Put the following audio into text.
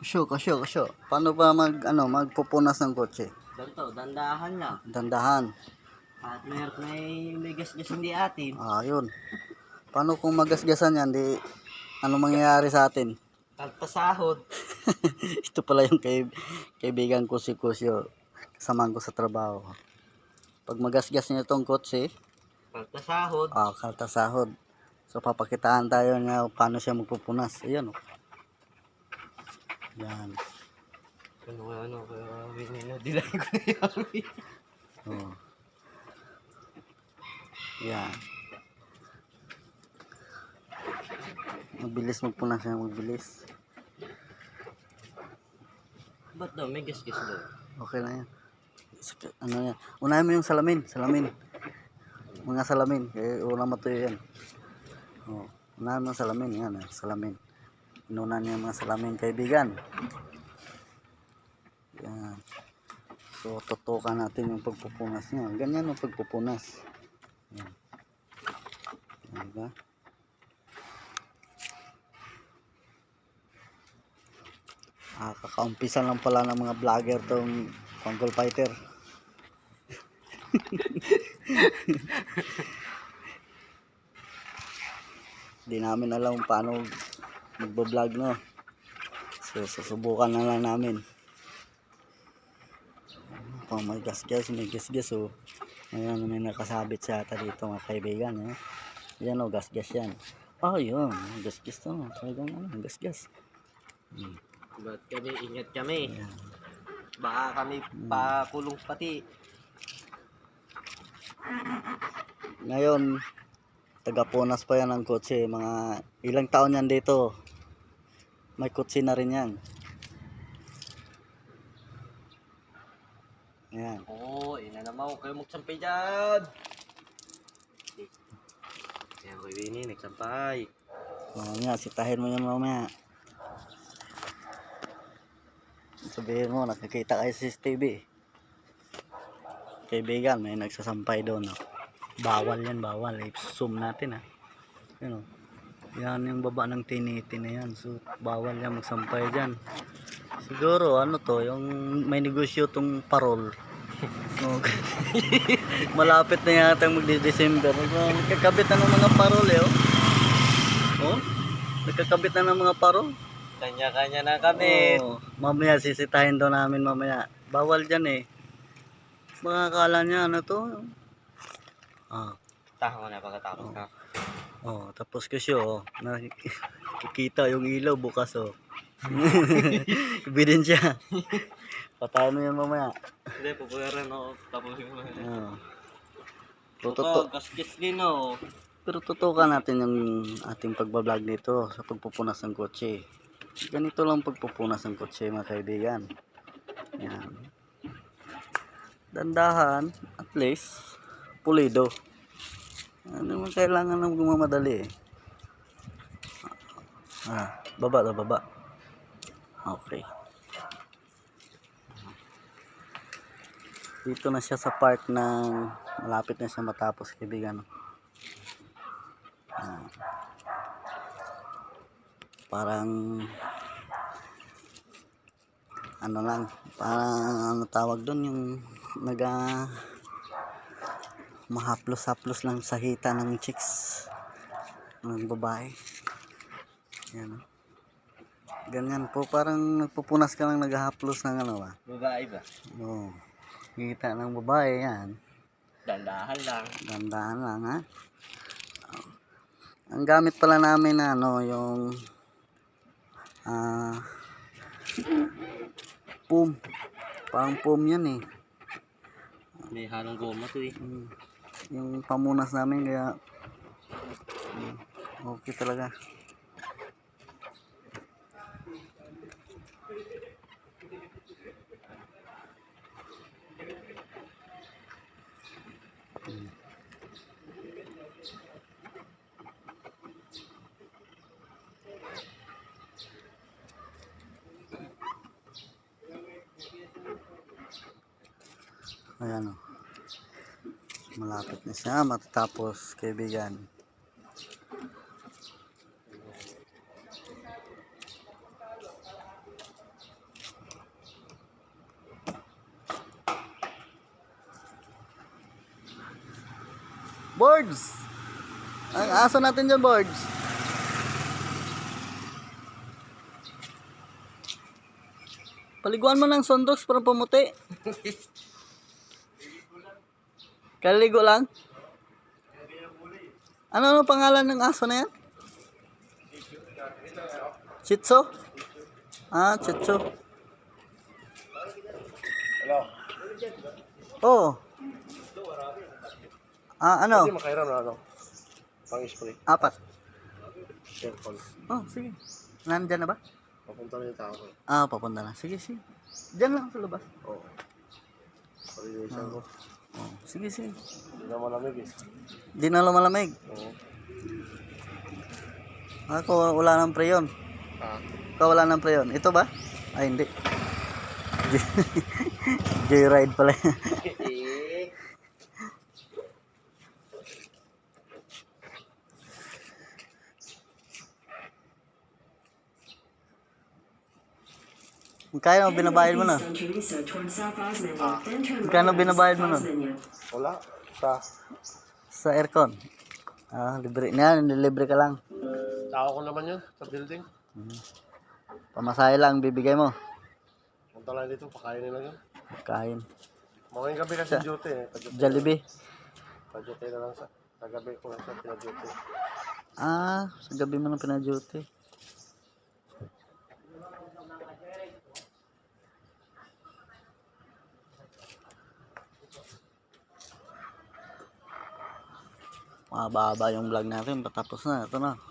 Kusyo, kusyo, kusyo. Paano ba mag, ano, magpupunas ng kotse? Ganito, dandahan lang. Dandahan. At mayroon may, may gas-gas hindi atin. Ah, yun. Paano kung magasgasan yan, di, ano mangyayari sa atin? Kalpasahod. Ito pala yung kay, kaibigan ko si Kusyo. Kasamahan ko sa trabaho. Pag magasgas niya itong kotse, Kalpasahod. ah, kaltasahod. So, papakitaan tayo nga paano siya magpupunas. Ayan, oh. Yan. Ano kaya ano kaya winino dilay ko na yan. Oh. Yan. Mabilis magpunas siya, mabilis. Ba't daw may gas-gas daw? Okay na yan. Ano yan? Unahin mo yung salamin. Salamin. Mga salamin. Eh, una matuyo yan. Oh. Unahin mo salamin. Yan, salamin. Inuna niya mga salamin, kaibigan. Yan. So, tutukan natin yung pagpupunas niya. Ganyan yung pagpupunas. Yan. Yan ba? Ah, kakaumpisa lang pala ng mga vlogger tong Control Fighter. Di namin alam paano magbablog no. So susubukan na lang namin. Oh, may gas-gas, may gas-gas oh. Ayan, may nakasabit sa ata dito mga kaibigan. Eh. Yan oh, gas-gas yan. Oh, yun. Gas-gas to. Talagang ano, gas-gas. Hmm. Ba't kami ingat kami? Ayan. Baka kami pakulong pati. Ngayon, taga-punas pa yan ng kotse. Mga ilang taon yan dito. May kotse na rin yan. Ayan. Oo, oh, ina naman huwag kayo magsampay dyan. Ayan, Kuya Winnie, nagsampay. O nga, sitahin mo yan mamaya. Sabihin mo, nakikita kayo sa CCTV. Kaibigan, may nagsasampay doon. Oh. Bawal yan, bawal. I-zoom natin ah. Yan oh. Yan yung baba ng tiniti na yan. So, bawal yan magsampay dyan. Siguro, ano to, yung may negosyo tong parol. Oh, Malapit na yata magdi-December. Nagkakabit na ng mga parol eh, oh. Oh, nagkakabit na ng mga parol. Kanya-kanya na kami. Oo. mamaya sisitahin daw namin mamaya. Bawal dyan eh. Mga akala niya ano to? Ah. Tahan mo na pagkatapos na. Oh, tapos kasi oh, nakikita yung ilaw bukas oh. Ebidensya. Patayin mo yan mamaya. Hindi, pupuyaran ako. Tapos yung mga. Oh. Tututo, Kaskis din oh. pero tutukan natin yung ating pagbablog nito sa pagpupunas ng kotse. Ganito lang pagpupunas ng kotse mga kaibigan. Yan. Dandahan, at least, pulido. Ano naman kailangan ng gumamadali eh. Ah, baba na baba. Okay. Dito na siya sa part ng malapit na siya matapos kaibigan. Ah. Parang ano lang, parang ano tawag doon yung naga mahaplos-haplos lang sa hita ng chicks ng babae. Yan. Ganyan po, parang nagpupunas ka lang naghahaplos ng ano ba? Babae ba? Oo. Hita ng babae yan. Dandahan lang. Dandaan lang ha. Ang gamit pala namin na ano yung ah pum. Parang pum yan eh. May halong goma to eh. Mm. Yung pamunas namin kaya mm, okay talaga. Ayan o malapit na siya matatapos kaibigan. Boards! Ang aso natin dyan boards. Paliguan mo ng sundogs para pumuti. Kaligo lang? Ano ano pangalan ng aso na yan? Chitso? Ah, Chitso. Hello. Oh. Ah, ano? Hindi makairam na ano. Pang-spray. Apat. Careful. Oh, sige. Nandyan na ba? Papunta na yung tao ko. Ah, papunta na. Sige, sige. Diyan lang sa labas. Oo. Pag-iwisan ko. Oh, sige, sige. Hindi na malamig eh. Na lumalamig. Oo. Ako, wala nang preyon. Ah. Ikaw wala nang preyon. Ito ba? Ay, hindi. Joyride pala. Magkano binabayad mo na? Magkano binabayad mo nun? Wala. Sa Sa aircon? Ah, libre. Yan, nilibre ka lang. tao ko naman yun. Sa building. Pamasahe lang bibigay mo. Punta lang dito. Pakainin lang yun. Kain. Mawing gabi kasi duty eh. Jollibee. Pag-duty na lang sa. Kagabi ko lang sa pinag-duty. Ah, sa gabi mo nang pinaduty. Mababa yung vlog natin. Patapos na. Ito na.